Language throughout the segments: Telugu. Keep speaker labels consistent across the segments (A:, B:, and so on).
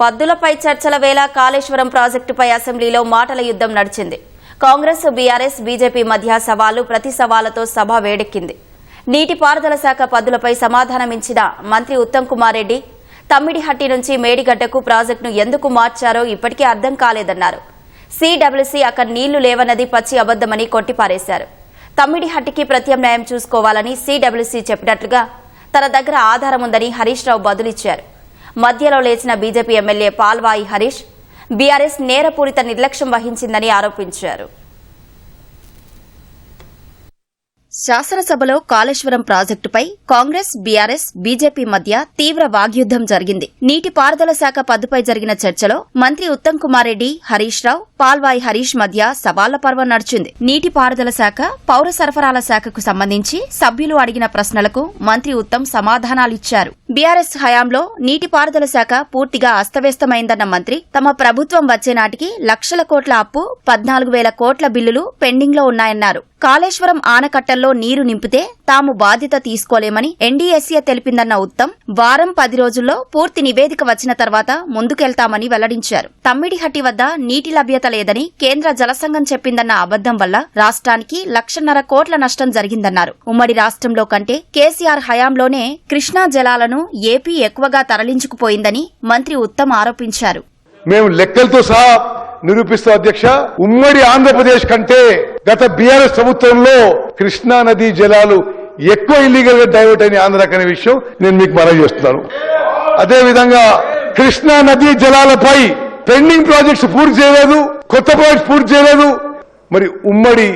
A: పద్దులపై చర్చల వేళ కాళేశ్వరం ప్రాజెక్టుపై అసెంబ్లీలో మాటల యుద్ధం నడిచింది. కాంగ్రెస్ బీఆర్ఎస్ బీజేపీ మధ్య సవాలు ప్రతి సవాలతో సభ వేడెక్కింది. నీటిపారుదల శాఖ పద్దులపై సమాధానమిచ్చిన మంత్రి ఉత్తమ్ కుమార్ రెడ్డి తమ్మిడిహట్టి నుంచి మేడిగడ్డకు ప్రాజెక్టును ఎందుకు మార్చారో ఇప్పటికీ అర్థం కాలేదన్నారు. సిడబ్ల్యూసీ అక్కడ నీళ్ళు లేవన్నది పచ్చి అబద్దమని కొట్టిపారేశారు. తమ్మిడిహట్టికి ప్రత్యామ్నాయం చూసుకోవాలని సిడబ్ల్యూసీ చెప్పినట్లుగా తన దగ్గర ఆధారం ఉందని హరీష్ రావు బదులిచ్చారు. మధ్యలో లేచిన BJP MLA Palvai Harish. BRS నేరపూరిత నిర్లక్ష్యం వహించిందని ఆరోపించారు. శాసనసభలో కాళేశ్వరం ప్రాజెక్టుపై కాంగ్రెస్ బీఆర్ఎస్ బీజేపీ మధ్య తీవ్ర వాగ్యుద్దం జరిగింది. నీటిపారుదల శాఖ పద్దుపై జరిగిన చర్చలో మంత్రి ఉత్తమ్ కుమార్ రెడ్డి హరీష్ రావు పాల్వాయి హరీష్ మధ్య సవాళ్ళ పర్వం నడిచింది. నీటిపారుదల శాఖ పౌర సరఫరాల శాఖకు సంబంధించి సభ్యులు అడిగిన ప్రశ్నలకు మంత్రి ఉత్తమ్ సమాధానాలిచ్చారు బీఆర్ఎస్ హయాంలో నీటిపారుదల శాఖ పూర్తిగా అస్తవ్యస్తమైందన్న మంత్రి తమ ప్రభుత్వం వచ్చే నాటికి లక్షల కోట్ల అప్పు పద్నాలుగు వేల కోట్ల బిల్లులు పెండింగ్లో ఉన్నాయన్నారు. కాళేశ్వరం ఆనకట్టల్లో నీరు నింపితే తాము బాధ్యత తీసుకోలేమని ఎన్డీఎస్ఏ తెలిపిందన్న ఉత్తమ్ వారం పది రోజుల్లో పూర్తి నివేదిక వచ్చిన తర్వాత ముందుకెళ్తామని వెల్లడించారు. తమ్మిడిహట్టి వద్ద నీటి లభ్యత లేదని కేంద్ర జలసంఘం చెప్పిందన్న అబద్దం వల్ల రాష్ట్రానికి లక్షన్నర కోట్ల నష్టం జరిగిందన్నారు. ఉమ్మడి రాష్ట్రంలో కంటే కేసీఆర్ హయాంలోనే కృష్ణా జలాలను ఏపీ ఎక్కువగా తరలించుకుపోయిందని మంత్రి ఉత్తమ్ ఆరోపించారు.
B: మేము లెక్కలతో సహా నిరూపిస్తాం అధ్యక్ష. ఉమ్మడి ఆంధ్రప్రదేశ్ కంటే గత బీఆర్ఎస్ ప్రభుత్వంలో కృష్ణా నదీ జలాలు ఎక్కువ ఇల్లీగల్గా డైవర్ట్ అయిన ఆంధ్రాకి అనే విషయం నేను మీకు మనవి చేస్తున్నాను. అదేవిధంగా కృష్ణా నదీ జలాలపై పెండింగ్ ప్రాజెక్ట్స్ పూర్తి చేయలేదు కొత్త ప్రాజెక్ట్స్ పూర్తి చేయలేదు. మరి ఉమ్మడి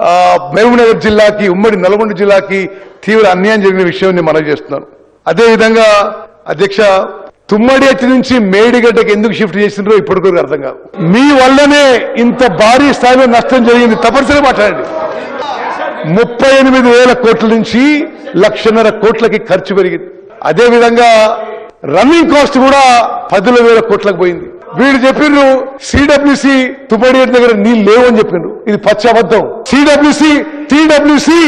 B: ఆ, మహబూబ్నగర్ జిల్లాకి ఉమ్మడి నల్గొండ జిల్లాకి తీవ్ర అన్యాయం జరిగిన విషయం నేను మనవి చేస్తున్నాను. అదేవిధంగా అధ్యక్ష తుమ్మడి ఎత్తి నుంచి మేడిగడ్డకి ఎందుకు షిఫ్ట్ చేసిండ్రో ఇప్పటికొరకు అర్థం కాదు. మీ వల్లనే ఇంత భారీ స్థాయిలో నష్టం జరిగింది. తప్పనిసరిగా మాట్లాడండి. ముప్పై ఎనిమిది వేల కోట్ల నుంచి లక్షన్నర కోట్లకి ఖర్చు పెరిగింది. అదే విధంగా రన్నింగ్ కాస్ట్ కూడా పదుల వేల కోట్లకు పోయింది. వీళ్ళు చెప్పిండ్రు సిడబ్ల్యూసి తుమ్మడి దగ్గర నీళ్ళు లేవు అని చెప్పిండ్రు ఇది పచ్చబద్ధం సిడబ్ల్యూసి టీడబ్ల్యూసి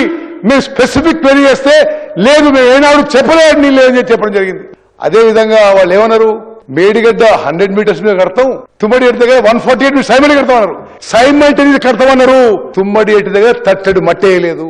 B: మేము స్పెసిఫిక్ పెరిగేస్తే చేస్తే లేదు మేము ఏనాడు చెప్పలేదు నీళ్ళు లేవని చెప్పడం జరిగింది. అదే విధంగా వాళ్ళు ఏమన్నారు? మేడిగడ్డ హండ్రెడ్ మీటర్స్ మీద కడతాం తుమ్మడి ఎట్టి దగ్గర వన్ ఫార్టీ ఎయిట్ సైమెంట్ కడతామన్నారు. సైమెంట్ అనేది కడతామన్నారు. తుమ్మడి ఎట్టి దగ్గర తట్టడు మట్టేయలేదు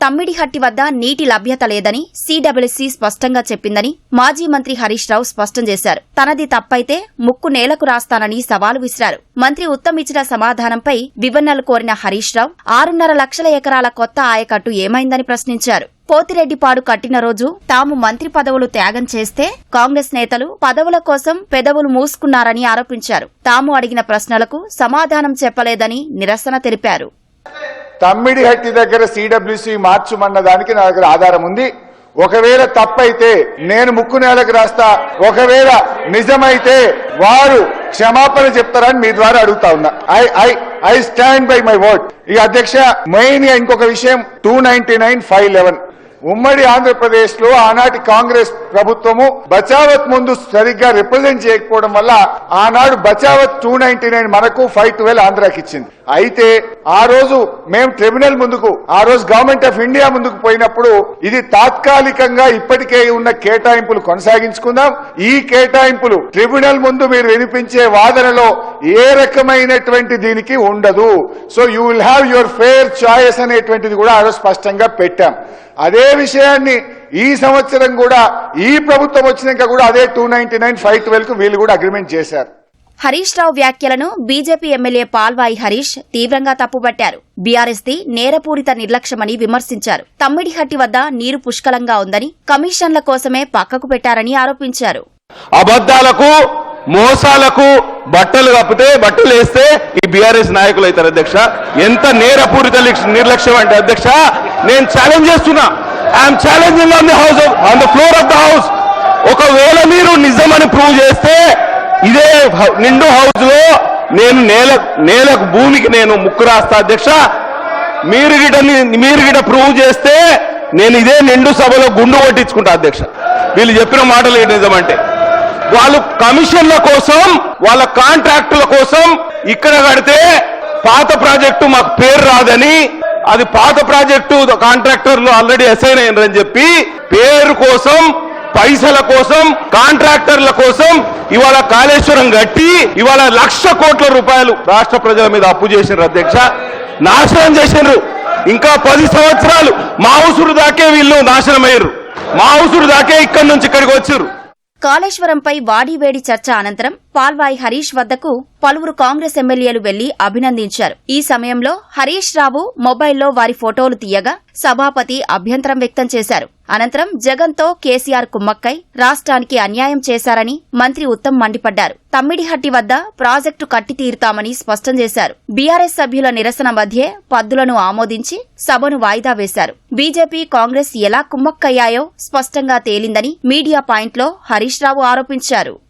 A: తమ్మిడిహట్టి వద్ద నీటి లభ్యత లేదని సీడబ్ల్యూసీ స్పష్టంగా చెప్పిందని మాజీ మంత్రి హరీష్ రావు స్పష్టం చేశారు. తనది తప్పైతే ముక్కు నేలకు రాస్తానని సవాలు విసిరారు. మంత్రి ఉత్తమ్ ఇచ్చిన సమాధానంపై వివరణలు కోరిన హరీష్ రావు ఆరున్నర లక్షల ఎకరాల కొత్త ఆయకట్టు ఏమైందని ప్రశ్నించారు. పోతిరెడ్డిపాడు కట్టిన రోజు తాము మంత్రి పదవులు త్యాగం చేస్తే కాంగ్రెస్ నేతలు పదవుల కోసం పెదవులు మూసుకున్నారని ఆరోపించారు. తాము అడిగిన ప్రశ్నలకు సమాధానం చెప్పలేదని నిరసన తెలిపారు.
C: తమ్మిడిహట్టి దగ్గర సిడబ్ల్యూసి మార్చమన్న దానికి నా దగ్గర ఆధారం ఉంది. ఒకవేళ తప్పైతే నేను ముక్కు నేలకు రాస్తా. ఒకవేళ నిజమైతే వారు క్షమాపణ చెప్తారని మీ ద్వారా అడుగుతా ఉన్నా. I I I stand by my word. ఈ అధ్యక్ష మెయిన్ ఇంకొక విషయం two ninety nine five eleven ఉమ్మడి ఆంధ్రప్రదేశ్లో ఆనాటి కాంగ్రెస్ ప్రభుత్వము బచావత్ ముందు సరిగ్గా రిప్రజెంట్ చేయకపోవడం వల్ల ఆనాడు బచావత్ టూ నైన్టీ నైన్ మనకు ఫైవ్ ట్వెల్వ్ ఆంధ్రాకి ఇచ్చింది. అయితే ఆ రోజు మేము ట్రిబ్యునల్ ముందుకు ఆ రోజు గవర్నమెంట్ ఆఫ్ ఇండియా ముందుకు పోయినప్పుడు ఇది తాత్కాలికంగా ఇప్పటికే ఉన్న కేటాయింపులు కొనసాగించుకుందాం. ఈ కేటాయింపులు ట్రిబ్యునల్ ముందు మీరు వినిపించే వాదనలో ఏ రకమైనటువంటి దీనికి ఉండదు. So you will have your fair choice అనేటువంటిది కూడా ఆ రోజు స్పష్టంగా పెట్టాం. అదే విషయాన్ని ఈ సంవత్సరం కూడా ఈ ప్రభుత్వం వచ్చినాక కూడా అదే టూ నైన్టీ నైన్ ఫైవ్ ట్వెల్వ్కు వీళ్ళు కూడా అగ్రిమెంట్ చేశారు.
A: హరీష్ రావు వ్యాఖ్యలను బీజేపీ ఎమ్మెల్యే పాల్వాయి హరీష్ తీవ్రంగా తప్పుపట్టారు. బీఆర్ఎస్ ది నేరపూరిత నిర్లక్ష్యమని విమర్శించారు. తమ్మిడిహట్టి వద్ద నీరు పుష్కలంగా ఉందని కమిషన్ల కోసమే పక్కకు పెట్టారని ఆరోపించారు.
D: అబద్ధాలకు మోసాలకు బట్టలు కప్పితే బట్టలు వేస్తే ఈ బీఆర్ఎస్ నాయకులు అవుతారు అధ్యక్ష. ఎంత నేరపూరిత నిర్లక్ష్యం అంటే అధ్యక్ష నేను ఛాలెంజ్ చేస్తున్నా. I'm challenging on the house on the floor of the house ఒకవేళ మీరు నిజమని ప్రూవ్ చేస్తే ఇదే హౌ- నిండు హౌస్లో నేను నేల నేలకు భూమికి నేను ముక్కు రాస్తా అధ్యక్ష. మీరు గిట మీరు గిట ప్రూవ్ చేస్తే నేను ఇదే నిండు సభలో గుండు కొట్టించుకుంటా అధ్యక్ష. వీళ్ళు చెప్పిన మాటలు ఏంటి నిజమంటే వాళ్ళు కమిషన్ల కోసం వాళ్ళ కాంట్రాక్టుల కోసం ఇక్కడ కడితే పాత ప్రాజెక్టు మాకు పేరు రాదని అది పాత ప్రాజెక్టు కాంట్రాక్టర్లు ఆల్రెడీ అసైన్ అయినారని చెప్పి పేరు కోసం పైసల కోసం కాంట్రాక్టర్ల కోసం ఇవాళ కాళేశ్వరం కట్టి ఇవాళ లక్ష కోట్ల రూపాయలు రాష్ట్ర ప్రజల మీద అప్పు చేసిండ్రు అధ్యక్ష. నాశనం చేసిండ్రు ఇంకా పది సంవత్సరాలు మా ఉసురు దాకే వీళ్ళు నాశనం అయ్యారు మా ఉసురు దాకే ఇక్కడి నుంచి ఇక్కడికి వచ్చారు
A: కాళేశ్వరంపై వాడివేడి చర్చ అనంతరం పాల్వాయి హరీష్ వద్దకు పలువురు కాంగ్రెస్ ఎమ్మెల్యేలు వెళ్ళి అభినందించారు. ఈ సమయంలో హరీష్ రావు మొబైల్లో వారి ఫోటోలు తీయగా సభాపతి అభ్యంతరం వ్యక్తం చేశారు. అనంతరం జగన్తో కేసీఆర్ కుమ్మక్కై రాష్ట్రానికి అన్యాయం చేశారని మంత్రి ఉత్తమ్ మండిపడ్డారు. తమ్మిడిహట్టి వద్ద ప్రాజెక్టు కట్టి తీరుతామని స్పష్టం చేశారు. బీఆర్ఎస్ సభ్యుల నిరసన మధ్యే పద్దులను ఆమోదించి సభను వాయిదా వేశారు. బీజేపీ కాంగ్రెస్ ఎలా కుమ్మక్కయ్యాయో స్పష్టంగా తేలిందని మీడియా పాయింట్లో హరీష్ రావు ఆరోపించారు.